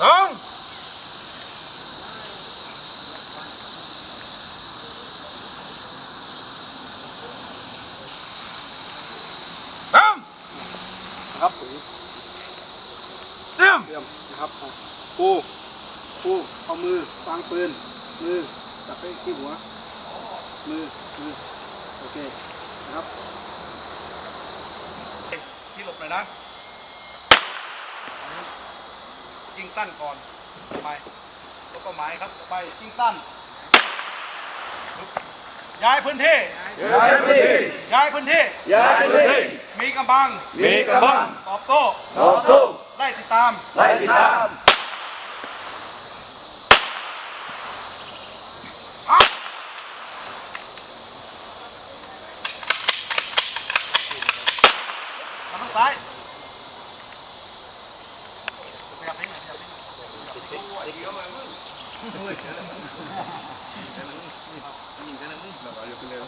สองสามนะครับผมเตรียมเตรียมนะครับอะปูปูเอามือวางปืน มือจับไปที่หัว มือ มือ โอเค นะครับที่หลบหน่อยนะ ยิงสั้นก่อนไปแล้วก็หมายครับไปยิงสั้น ย้ายพื้นที่ย้ายพื้นที่ย้ายพื้นที่ย้ายพื้นที่มีกำบังมีกระบังตอบโต้ต่อสู้ไล่ติดตามไล่ติดตามทางซ้ายขยับนิดหน่อยขยับนิดหน่อย ไ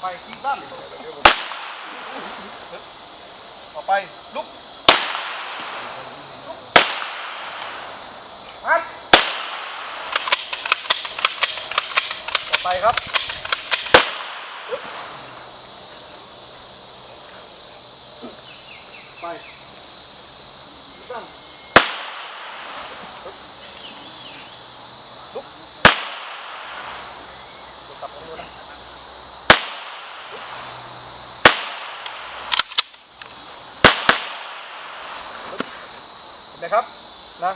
ปยิงสั้นต่อไปลุกลุกฮัดต่อไปครับลุกไปสั้นลุกลุกกลับมาดู นะเห็นครับนะ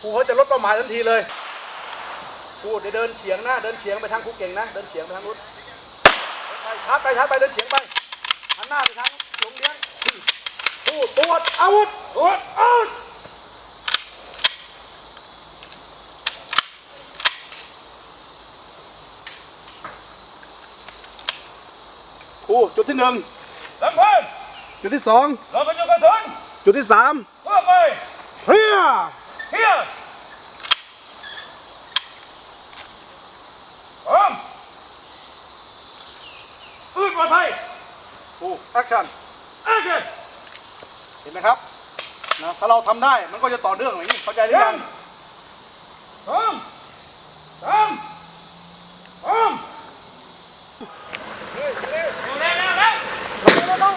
ครูเขาจะลดเป้าหมายทันทีเลยครูเดี๋ยวเดินเฉียงนะเดินเฉียงไปทางครูเก่งนะ เดินเฉียงไปทางนู้นไปชาร์จไปชาร์จไปเดินเฉียงไปหันหน้าไปทางหลงเลี้ยงครูตรวจอาวุธตรวจอาวุธ ครูจุดที่หนึ่งสำคัญจุดที่สองเราเป็นยกกระสุนจุดที่สามเพื่อไปเฮียเฮียพร้อมอืดปลอดภัยครูแอคชั่นแอคชั่นเห็นไหมครับนะถ้าเราทำได้มันก็จะต่อเนื่องอย่างนี้เข้าใจหรือยังสองสามพร้อมเร็วเร็วเร็วเร็วเร็ว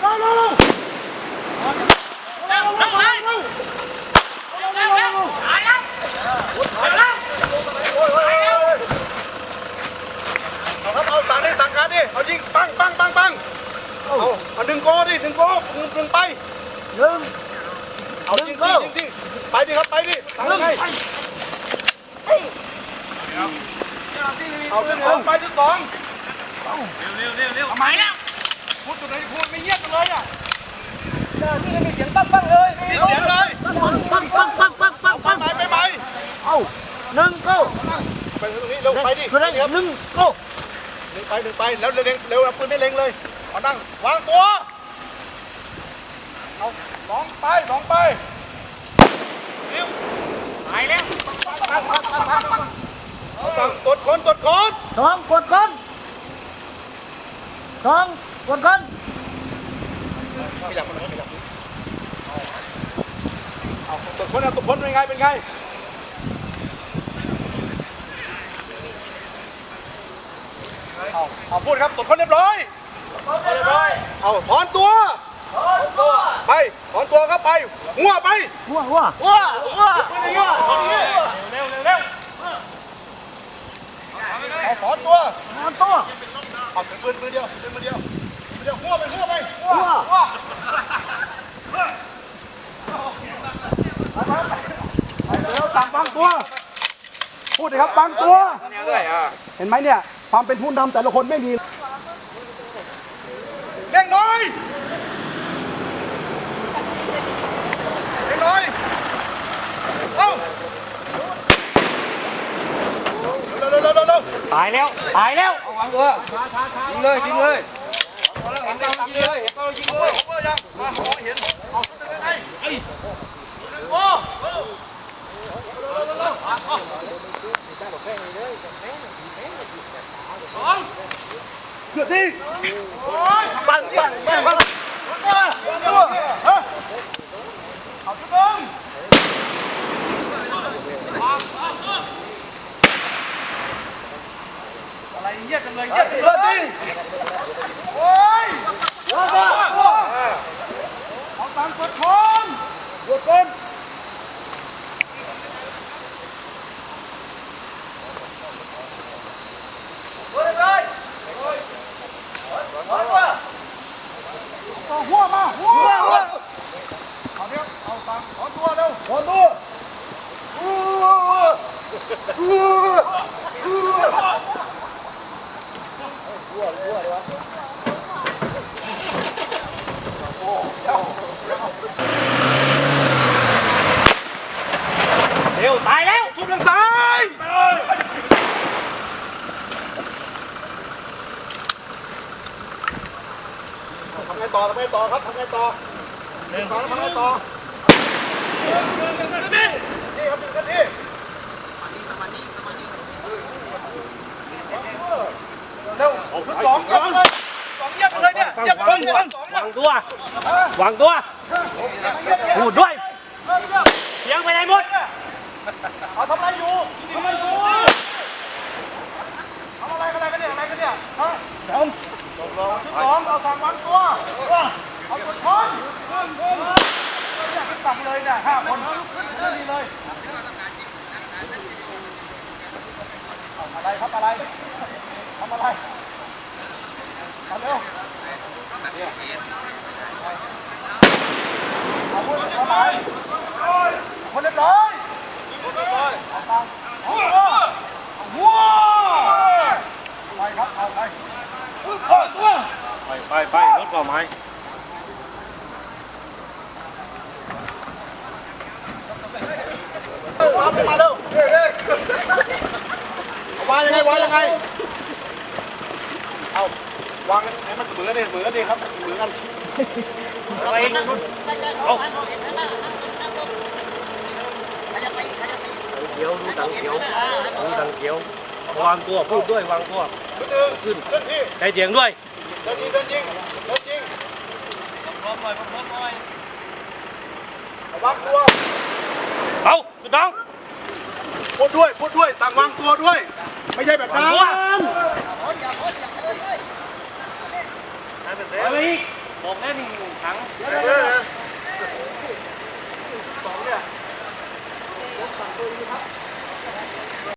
เร็วเร็วเร็วเร็วเร็ว เร็วเร็วเร็วเร็วเร็วเร็วเร็วตายแล้วตายแล้ว เอาครับเอาสั่งดิสั่งการดิเอายิงปังปังปังปังเอา เอาดึงโกดิดึงโกดึงดึงไปหนึ่งเอายิงสิยิงสิไปดิครับไปดิสั่งยังไงเอาจุดสองไปจุดสองทำไมแล้วพูดจุดไหนพูดไม่เงียบกันเลยอะนี่มีเสียงปั้งปั้งเลยมีเสียงเลยปั้งปั้งปั้งปั้งปั้งไปปั้งไหมไปไหมเอาหนึ่งเก้ไปตรงนี้เร็วไปดิคือได้หนึ่งเก้หนึ่งไปหนึ่งไปแล้วเร็งเร็วเอาปืนไม่เล็งเลยมานั่งวางตัว เอาสองไปสองไปตายแล้วเอาสั่งตรวจค้นตรวจค้นสองกดคนสองกดคนขยับมาหน่อยขยับเอาตรวจค้นเอาตรวจค้นเป็นไงเป็นไงเอาเอาพูดครับตรวจค้นเรียบร้อยเรียบร้อยเอาถอนตัว ไปถอนตัวครับไปหัวไปหัวหัวหัวหัวไม่ได้หัวเร็วเร็วเร็วเอาถอนตัวนอนตัวเอาเป็นปืนมือเดียวปืนมือเดียวมือเดียวหัวไปหัวไปหัวหัวแล้วสั่งบังตัวพูดเลยครับบังตัวเห็นไหมเนี่ยความเป็นผู้นำแต่ละคนไม่มีเร่งหน่อยเร่งหน่อย เอ้าเร็วเร็วเร็วเร็วเร็วตายแล้ว ตายแล้วยิงเลยยิงเลยยิงเลยเห็นเรายิงเลยผมก็ยังมาขอเห็นเอาไอ้ไอ้โอ้เกือบที่ปังปังปังปังเอาจุดนึง อะไรเยี่ยกันเลยเยี่ยกันเลยโอ้ยว้าวเอาตังค์กดคอมกดคอม อทำไงต่อครับทำไงต่อหนึ่งสองทำไงต่อนี่ครับหนึ่งนาทีเร็วชุดสองเยี่ยมไปเลยสองเยี่ยมไปเลยเนี่ยเยี่ยมไปเลยเนี่ยสองวางตัววางตัวพูดด้วยเสียงไปไหนหมดเอาทำอะไรอยู่ทำอะไรอยู่ทำอะไรกันอะไรกันเนี่ยอะไรกันเนี่ยฮะ สองเอาสั่งวางตัวเอากดทอนอยากขึ้นสั่งเลยเนี่ยห้าคนนี่เลยอะไรครับอะไรทำอะไรทำเร็วเอาพูดเอาไปคนเรียบร้อยเอาตัวเอาหัวไปครับเอาไปเอาตัว ไปไปรถเป่าไม้วางมาเร็ววางยังไงวางยังไง เอาวางให้มันเสมอกันดิเสมอกันดิครับเสมอกันไปเอาเขียวดูตังเขียวดูตังเขียว วางตัวพูดด้วยวางตัว ขึ้นขึ้นที่ใจเสียงด้วย เดินยิงเดินยิงเดินยิงวางตัวเอาจุดน้องพูดด้วยพูดด้วยสั่งวางตัวด้วย ไม่ใช่แบบนั้นวางตัวเอาไปอีกบอกแน่นี่ถังสองเนี่ยสั่งตัวนี้ครับ